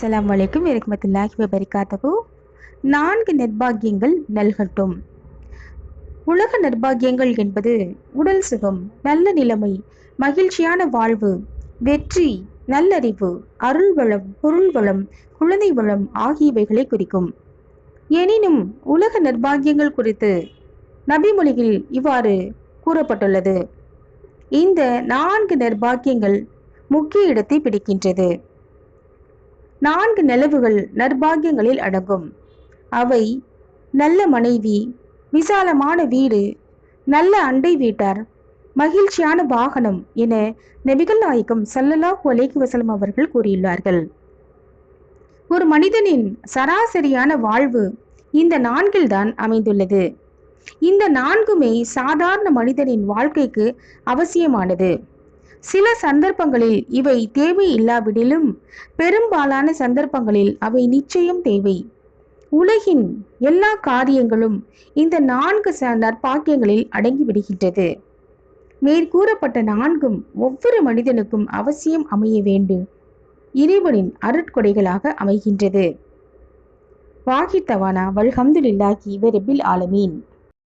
அஸ்லாம் வலைக்கும் வரஹ்மத்துல்லாஹி வபரகாத்துஹு. நான்கு நிர்பாகியங்கள் நல்கட்டும் உலக நிர்பாகியங்கள் என்பது உடல் சுகம் நல்ல நிலைமை மகிழ்ச்சியான வாழ்வு வெற்றி நல்லறிவு அருள் வளம் பொருள் வளம் குழந்தை வளம் ஆகியவைகளை குறிக்கும். எனினும் உலக நிர்பாகியங்கள் குறித்து நபிமொழியில் இவ்வாறு கூறப்பட்டுள்ளது. இந்த நான்கு நிர்பாகியங்கள் முக்கிய இடத்தை பிடிக்கின்றது. நான்கு நிலவுகள் நற்பாகியங்களில் அடங்கும். அவை நல்ல மனைவி விசாலமான வீடு நல்ல அண்டை வீட்டார் மகிழ்ச்சியான வாகனம் என நபிகள் நாயகம் சல்லல்லாஹு அலைஹி வசலம் அவர்கள் கூறியுள்ளார்கள். ஒரு மனிதனின் சராசரியான வாழ்வு இந்த நான்கில் தான் அமைந்துள்ளது. இந்த நான்குமே சாதாரண மனிதனின் வாழ்க்கைக்கு அவசியமானது. சில சந்தர்ப்பங்களில் இவை தேவை இல்லாவிடிலும் பெரும்பாலான சந்தர்ப்பங்களில் அவை நிச்சயம் தேவை. உலகின் எல்லா காரியங்களும் இந்த நான்கு ச நற்பாக்கியங்களில் அடங்கிவிடுகின்றது. மேற்கூறப்பட்ட நான்கும் ஒவ்வொரு மனிதனுக்கும் அவசியம் அமைய வேண்டும். இறைவனின் அருட்கொடைகளாக அமைகின்றது. வாகித்தவானா வல்ஹம்துலில்லாஹி வரபில் ஆலமீன்.